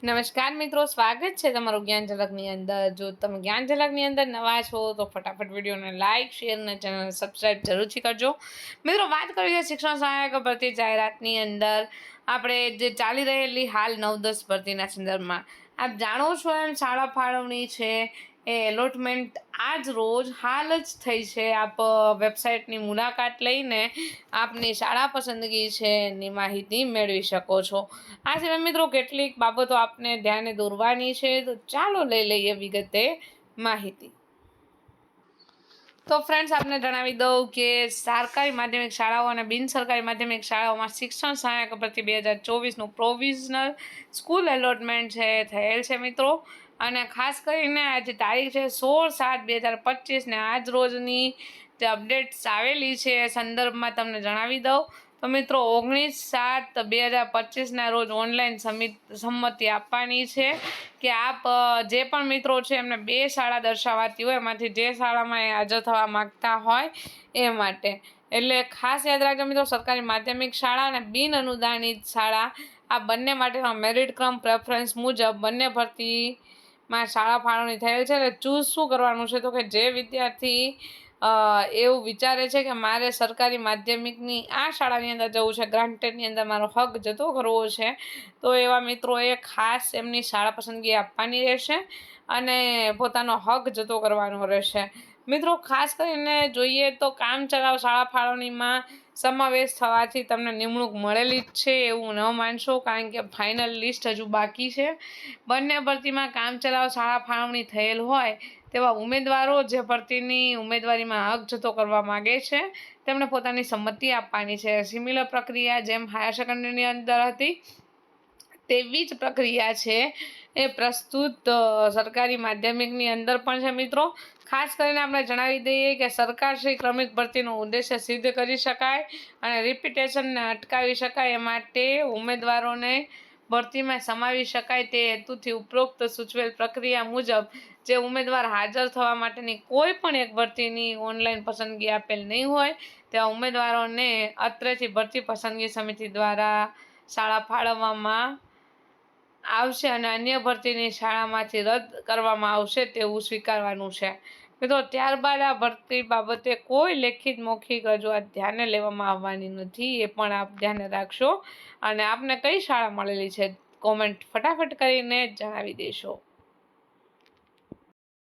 નમસ્કાર મિત્રો, સ્વાગત છે તમારું જ્ઞાન ઝલકની અંદર. જો તમે જ્ઞાન ઝલકની અંદર નવા છો, તો ફટાફટ વિડીયોને લાઇક શેર અને ચેનલ સબસ્ક્રાઈબ જરૂરથી કરજો. મિત્રો, વાત કરીએ શિક્ષણ સહાયક ભરતી જાહેરાતની અંદર. આપણે જે ચાલી રહેલી હાલ નવ દસ ભરતીના સંદર્ભમાં. આપ જાણો છો એમ, શાળા ફાળવણી છે એ એલોટમેન્ટ આજ રોજ હાલ જ થઈ છે. આપ વેબસાઇટની મુલાકાત લઈને આપની શાળા પસંદગી છે એની માહિતી મેળવી શકો છો. આ સિવાય મિત્રો, કેટલીક બાબતો આપને ધ્યાને દોરવાની છે. તો ચાલો લઈ લઈએ વિગતે માહિતી. તો ફ્રેન્ડ્સ આપને જણાવી દઉં કે સરકારી માધ્યમિક શાળાઓ અને બિન સરકારી માધ્યમિક શાળાઓમાં શિક્ષણ સહાયક પ્રતિ બે હજાર ચોવીસનું પ્રોવિઝનલ સ્કૂલ એલોટમેન્ટ છે. થયેલ છે મિત્રો. અને ખાસ કરીને આજે તારીખ છે સોળ સાત બે હજાર પચીસને આજ રોજની જે અપડેટ્સ આવેલી છે એ સંદર્ભમાં તમને જણાવી દઉં. તો મિત્રો, ઓગણીસ સાત બે હજાર પચીસના રોજ ઓનલાઈન સંમતિ આપવાની છે કે આપ જે પણ મિત્રો છે એમને બે શાળા દર્શાવાતી હોય, એમાંથી જે શાળામાં એ હાજર થવા માગતા હોય એ માટે. એટલે ખાસ યાદ રાખજો મિત્રો, સરકારી માધ્યમિક શાળા અને બિન અનુદાનિત શાળા, આ બંને માટેનો મેરિટ ક્રમ પ્રેફરન્સ મુજબ બંને ભરતી માં શાળા ફાળવણી થયેલ છે એટલે ચૂઝ શું કરવાનું છે? તો કે જે વિદ્યાર્થી એવું વિચારે છે કે મારે સરકારી માધ્યમિકની આ શાળાની અંદર જવું છે. ગ્રાન્ટેડની અંદર મારો હક જતો કરવો છે. તો એવા મિત્રોએ ખાસ એમની શાળા પસંદગી આપવાની રહેશે અને પોતાનો હક જતો કરવાનો રહેશે. મિત્રો, ખાસ કરીને જોઈએ તો કામ ચલાવ શાળા ફાળવણીમાં સમાવેશ થવાથી તમને નિમણૂક મળેલી જ છે એવું ન માનશો, કારણ કે ફાઇનલ લિસ્ટ હજુ બાકી છે. બંને ભરતીમાં કામ ચલાવ શાળા ફાળવણી થયેલ હોય તેવા ઉમેદવારો જે ભરતીની ઉમેદવારીમાં હક જતો કરવા માગે છે, તેમણે પોતાની સંમતિ આપવાની છે. સિમિલર પ્રક્રિયા જેમ હાયર સેકન્ડરીની અંદર હતી, તેવી જ પ્રક્રિયા છે એ પ્રસ્તુત સરકારી માધ્યમિકની અંદર પણ છે મિત્રો. ખાસ કરીને આપણે જણાવી દઈએ કે સરકારશ્રી ક્રમિક ભરતીનો ઉદ્દેશ્ય સિદ્ધ કરી શકાય અને રિપીટેશનને અટકાવી શકાય એ માટે ઉમેદવારોને ભરતીમાં સમાવી શકાય તે હેતુથી ઉપરોક્ત સૂચવેલ પ્રક્રિયા મુજબ જે ઉમેદવાર હાજર થવા માટેની કોઈ પણ એક ભરતીની ઓનલાઈન પસંદગી આપેલ નહીં હોય તેવા ઉમેદવારોને અત્રેથી ભરતી પસંદગી સમિતિ દ્વારા શાળા ફાળવવામાં આવશે અને અન્ય ભરતીની શાળામાંથી રદ કરવામાં આવશે તેવું સ્વીકારવાનું છે. મિત્રો, ત્યારબાદ આ ભરતી બાબતે કોઈ લેખિત મૌખિક રજૂઆત ધ્યાને લેવામાં આવવાની નથી, એ પણ આપ ધ્યાને રાખશો. અને આપને કઈ શાળા મળેલી છે, કોમેન્ટ ફટાફટ કરીને જણાવી દેશો.